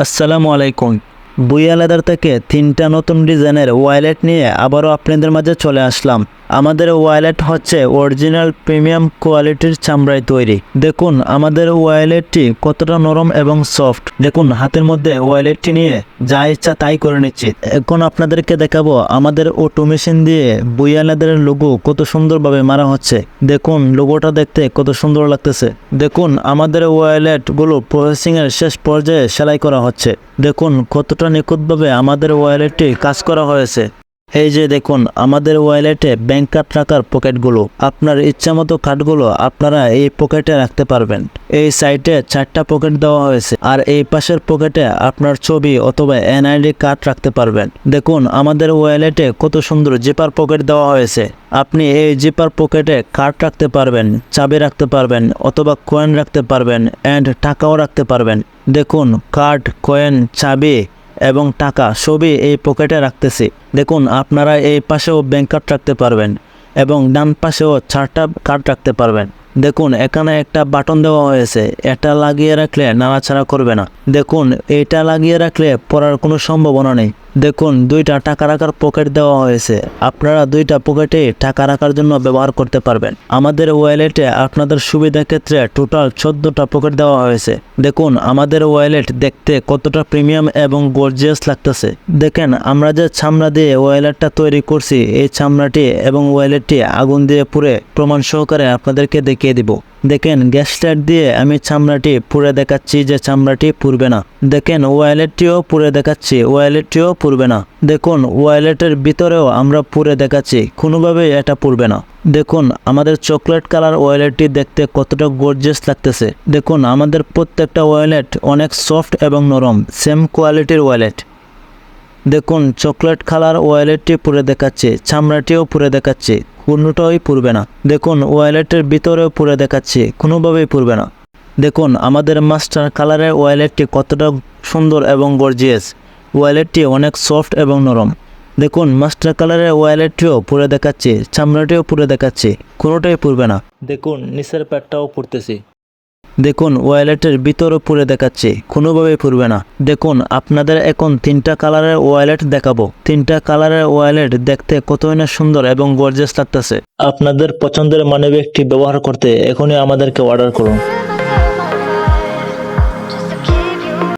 আসসালামু আলাইকুম। লেদার থেকে তিনটা নতুন ডিজাইনের ওয়ালেট নিয়ে আবারও আপনাদের মাঝে চলে আসলাম। আমাদের ওয়ালেট হচ্ছে অরিজিনাল প্রিমিয়াম কোয়ালিটির চামড়ায় তৈরি। দেখুন, আমাদের ওয়ালেটটি কতটা নরম এবং সফট। দেখুন, হাতের মধ্যে ওয়ালেটটি নিয়ে যা ইচ্ছা তাই করে নিচ্ছি। এখন আপনাদেরকে দেখাবো আমাদের অটো মেশিন দিয়ে বুইয়া লেদারের লোগো কত সুন্দরভাবে মারা হচ্ছে। দেখুন লোগোটা দেখতে কত সুন্দর লাগতেছে। দেখুন, আমাদের ওয়ালেটগুলো প্রসেসিং এর শেষ পর্যায়ে সেলাই করা হচ্ছে। দেখুন, কতটা নিখুঁতভাবে আমাদের ওয়ালেটটি কাজ করা হয়েছে। এই যে দেখুন, আমাদের ওয়ালেটে ব্যাংক কার্ড রাখার পকেটগুলো আপনার ইচ্ছা মতো কার্ডগুলো আপনারা এই পকেটে রাখতে পারবেন। এই সাইটে চারটা পকেট দেওয়া হয়েছে, আর এই পাশের পকেটে আপনার ছবি অথবা এনআইডি কার্ড রাখতে পারবেন। দেখুন, আমাদের ওয়ালেটে কত সুন্দর জিপার পকেট দেওয়া হয়েছে। আপনি এই জিপার পকেটে কার্ড রাখতে পারবেন, চাবি রাখতে পারবেন, অথবা কয়েন রাখতে পারবেন অ্যান্ড টাকাও রাখতে পারবেন। দেখুন কার্ড কয়েন চাবি এবং টাকা সবই এই পকেটে রাখতেছি। দেখুন, আপনারা এই পাশেও ব্যাংক কার্ড রাখতে পারবেন এবং ডান পাশেও চারটা কার্ড রাখতে পারবেন। দেখুন, এখানে একটা বাটন দেওয়া হয়েছে। এটা লাগিয়ে রাখলে নাড়াচাড়া করবে না। দেখুন, এটা লাগিয়ে রাখলে পড়ার কোনো সম্ভাবনা নেই। দেখুন, দুইটা টাকা রাখার পকেট দেওয়া হয়েছে। আপনারা দুইটা পকেটে টাকা রাখার জন্য ব্যবহার করতে পারবেন। আমাদের ওয়ালেটে আপনাদের সুবিধা ক্ষেত্রে টোটাল চোদ্দোটা পকেট দেওয়া হয়েছে। দেখুন, আমাদের ওয়ালেট দেখতে কতটা প্রিমিয়াম এবং গর্জিয়াস লাগতেছে। দেখেন, আমরা যে চামড়া দিয়ে ওয়ালেটটা তৈরি করছি, এই চামড়াটি এবং ওয়ালেটটি আগুন দিয়ে পুড়ে প্রমাণ সহকারে আপনাদেরকে দেখিয়ে দিব। দেখেন গ্যাস লাইট দিয়ে আমি চামড়াটি পুড়ে দেখাচ্ছি যে চামড়াটি পুড়বে না। দেখেন, ওয়ালেটটিও পুড়ে দেখাচ্ছি, ওয়ালেটটিও পুড়বে না। দেখুন, ওয়ালেটের ভিতরেও আমরা পুড়ে দেখাচ্ছি, কোনোভাবেই এটা পুড়বে না। দেখুন, আমাদের চকলেট কালার ওয়ালেটটি দেখতে কতটা গর্জিয়াস লাগতেছে। দেখুন, আমাদের প্রত্যেকটা ওয়ালেট অনেক সফট এবং নরম, সেম কোয়ালিটির ওয়ালেট। দেখুন, চকলেট কালার ওয়ালেটটি পুড়ে দেখাচ্ছে, চামড়াটিও পুড়ে দেখাচ্ছে কোনোটাই পুড়বে না। দেখুন, ওয়ালেটের ভিতরেও পুড়ে দেখাচ্ছে, কোনোভাবেই পুড়বে না। দেখুন, আমাদের মাস্টার কালারের ওয়ালেটটি কতটা সুন্দর এবং গর্জিয়াস। ওয়ালেটটি অনেক সফট এবং নরম। দেখুন, মাস্টার কালারের ওয়ালেটটিও পুড়ে দেখাচ্ছে, চামড়াটিও পুড়ে দেখাচ্ছে, কোনোটাই পুড়বে না। দেখুন, নিচের প্যাটটাও পুড়তেছি। দেখুন, ওয়ালেটের ভিতরও পুরে দেখাচ্ছে, কোনোভাবেই পুরবে না। দেখুন, আপনাদের এখন তিনটা কালারের ওয়ালেট দেখাবো। তিনটা কালারের ওয়ালেট দেখতে কতই না সুন্দর এবং গর্জেস লাগতেছে। আপনাদের পছন্দের মানবিকটি ব্যবহার করতে এখনই আমাদেরকে অর্ডার করুন।